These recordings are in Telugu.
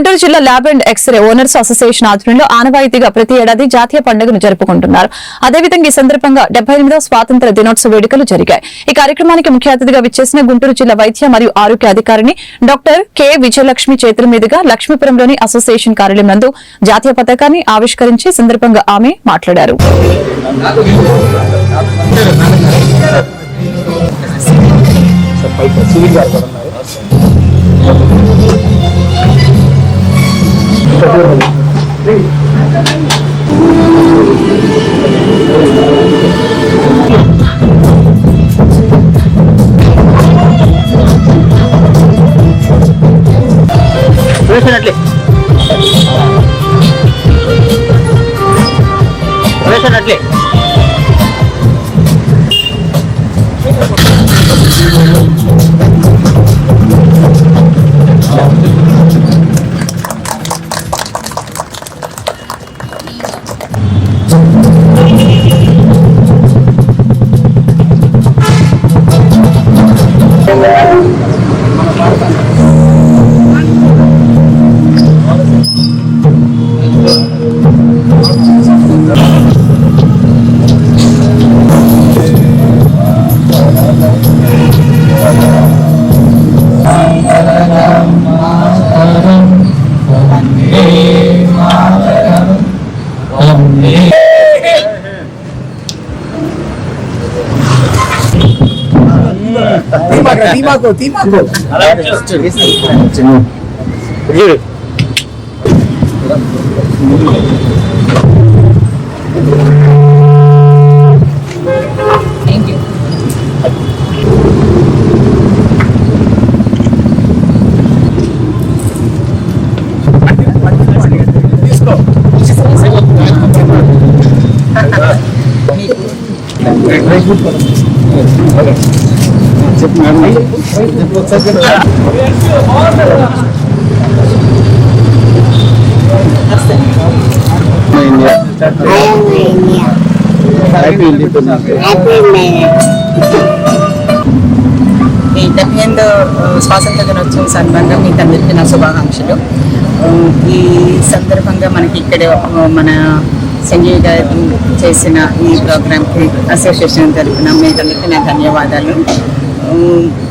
గుంటూరు జిల్లా lab and X-ray owners association ఆధ్వర్యంలో ఆనవాయితీగా ప్రతి ఏడాది జాతీయ పండుగను జరుపుకుంటున్నారు. అదేవిధంగా ఈ సందర్భంగా డెబ్బై ఎనిమిదవ స్వాతంత్ర దినోత్సవ వేడుకలు జరిగాయి. ఈ కార్యక్రమానికి ముఖ్య అతిథిగా విచ్చేసిన గుంటూరు జిల్లా వైద్య మరియు ఆరోగ్య అధికారిని డాక్టర్ కె విజయలక్ష్మి చేతుల మీదుగా లక్ష్మీపురంలోని అసోసియేషన్ కార్యాలయం నందు జాతీయ పతాకాన్ని ఆవిష్కరించి సందర్భంగా ఆమె మాట్లాడారు. వేసినట్లే చూసినట్లే. తీమాకు తీమాకు ఈ డెబ్బై ఎనిమిదో స్వాతంత్ర దినోత్సవం సందర్భంగా మీకు అందరికీ నా శుభాకాంక్షలు ఈ సందర్భంగా మనకి ఇక్కడ మన సంజయ్ గారు చేసిన ఈ ప్రోగ్రామ్కి అసోసియేషన్ తరఫున మీకు అందరికీ నా ధన్యవాదాలు.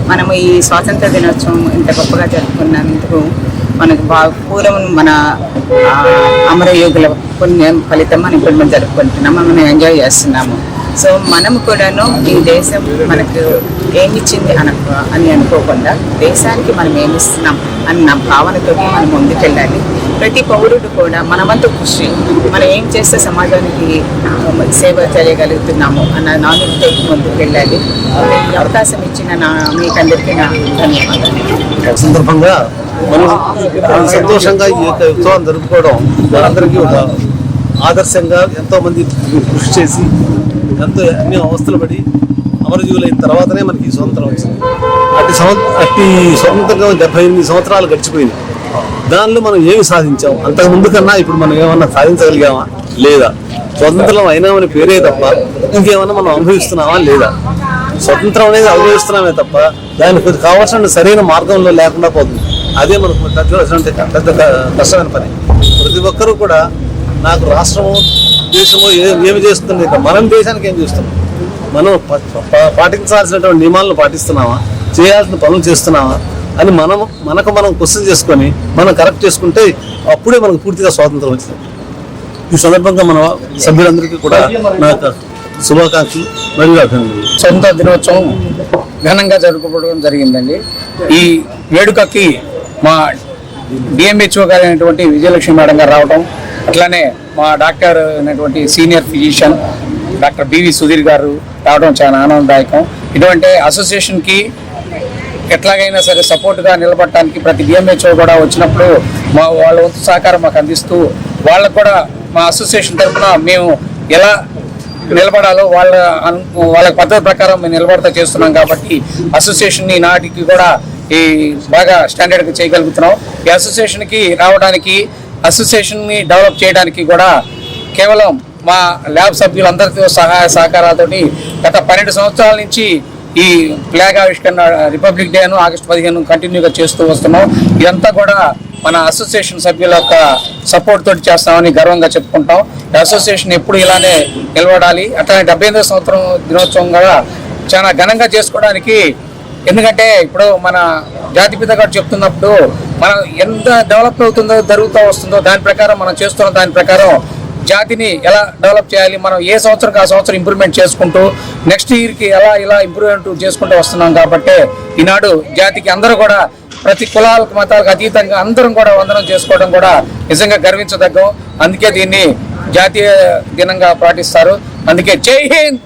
మనము ఈ స్వాతంత్ర దినోత్సవం ఇంత గొప్పగా జరుపుకున్నందుకు మనకు బాగా పూర్వం మన అమరయోగుల పుణ్యం ఫలితం మనం ఇప్పుడు మనం జరుపుకుంటున్నాము మనం ఎంజాయ్ చేస్తున్నాము. సో మనం కూడాను ఈ దేశం మనకు ఏమిచ్చింది అనకు అని అనుకోకుండా దేశానికి మనం ఏమిస్తున్నాం అన్న భావనతో మనం ముందుకెళ్ళాలి. ప్రతి పౌరుడు కూడా మనమంతా కృషి మనం ఏం చేస్తే సమాజానికి సేవ చేయగలుగుతున్నాము అన్న నాలుగుతో ముందుకు వెళ్ళాలి. ఈ అవకాశం ఇచ్చిన నా మీకందరికీ నా ధన్యవాదాలు. సందర్భంగా మనం సంతోషంగా ఈ యొక్క ఉత్సవాన్ని జరుపుకోవడం మనందరికీ ఒక ఆదర్శంగా ఎంతో మంది కృషి చేసి ఎంతో అన్ని అవస్థలు పడి అమరజీవులైన తర్వాతనే మనకి ఈ స్వతంత్రం వచ్చింది. అట్టి సంవ అట్టి స్వతంత్రంగా డెబ్బై ఎనిమిది సంవత్సరాలు గడిచిపోయింది దానిలో మనం ఏమి సాధించాం? అంతకు ముందు కన్నా ఇప్పుడు మనం ఏమన్నా సాధించగలిగామా? లేదా. స్వతంత్రం అయినామని పేరే తప్ప ఇంకేమన్నా మనం అనుభవిస్తున్నామా? లేదా. స్వతంత్రం అనేది అనుభవిస్తున్నామే తప్ప దానికి కావాల్సిన సరైన మార్గంలో లేకుండా పోతుంది. అదే మనకు పెద్ద పెద్ద కష్టమైన పని. ప్రతి ఒక్కరూ కూడా నాకు రాష్ట్రము దేశము ఏమి చేస్తుంది? మనం దేశానికి ఏం చేస్తున్నాం? మనం ప- ప- పాటించాల్సినటువంటి నియమాలను పాటిస్తున్నామా? చేయాల్సిన పనులు చేస్తున్నామా? అని మనం మనకు మనం క్వశ్చన్ చేసుకొని మనం కరెక్ట్ చేసుకుంటే అప్పుడే మనకు పూర్తిగా స్వాతంత్రం వచ్చింది. ఈ సందర్భంగా మన సభ్యులందరికీ కూడా నా యొక్క శుభాకాంక్షలు మరియు అభినందనలు. స్వతంత్ర దినోత్సవం ఘనంగా జరుపుకోవడం జరిగిందండి. ఈ వేడుకకి మా డిఎంహెచ్ఓ గారు అయినటువంటి విజయలక్ష్మి మేడం గారు రావడం అట్లానే మా డాక్టర్ అయినటువంటి senior physician doctor B V Sudheer garu రావడం చాలా ఆనందదాయకం. ఇటువంటి అసోసియేషన్కి ఎట్లాగైనా సరే సపోర్ట్గా నిలబడటానికి ప్రతి డిఎంహెచ్ఓ కూడా వచ్చినప్పుడు మా వాళ్ళ వంతు సహకారం మాకు అందిస్తూ వాళ్ళకు కూడా మా అసోసియేషన్ తరఫున మేము ఎలా నిలబడాలో వాళ్ళ వాళ్ళ పద్ధతి ప్రకారం మేము నిలబడతా చేస్తున్నాం కాబట్టి అసోసియేషన్ నాటికి కూడా ఈ బాగా స్టాండర్డ్గా చేయగలుగుతున్నాం. ఈ అసోసియేషన్కి రావడానికి అసోసియేషన్ని డెవలప్ చేయడానికి కూడా కేవలం మా ల్యాబ్ సభ్యులందరితో సహాయ సహకారాలతోటి గత పన్నెండు సంవత్సరాల నుంచి ఈ ఫ్లాగ్ ఆవిష్కరణ రిపబ్లిక్ డేను ఆగస్టు పదిహేను కంటిన్యూగా చేస్తూ వస్తున్నాం. ఇదంతా కూడా మన అసోసియేషన్ సభ్యుల యొక్క సపోర్ట్ తోటి చేస్తామని గర్వంగా చెప్పుకుంటాం. అసోసియేషన్ ఎప్పుడు ఇలానే నిలబడాలి. అట్లానే డెబ్బై ఎనిమిదో సంవత్సరం దినోత్సవం కూడా చాలా ఘనంగా చేసుకోవడానికి ఎందుకంటే ఇప్పుడు మన జాతిపిత గారు చెప్తున్నప్పుడు మనం ఎంత డెవలప్ అవుతుందో జరుగుతూ వస్తుందో దాని ప్రకారం మనం చేస్తున్న దాని ప్రకారం జాతిని ఎలా డెవలప్ చేయాలి మనం ఏ సంవత్సరం ఆ సంవత్సరం ఇంప్రూవ్మెంట్ చేసుకుంటూ నెక్స్ట్ ఇయర్కి ఎలా ఇలా ఇంప్రూవ్మెంట్ చేసుకుంటూ వస్తున్నాం కాబట్టి ఈనాడు జాతికి అందరూ కూడా ప్రతి కులాలకు మతాలకు అతీతంగా అందరం కూడా వందనం చేసుకోవడం కూడా నిజంగా గర్వించదగ్గం. అందుకే దీన్ని జాతీయ దినంగా పాటిస్తారు. అందుకే జై హింద్!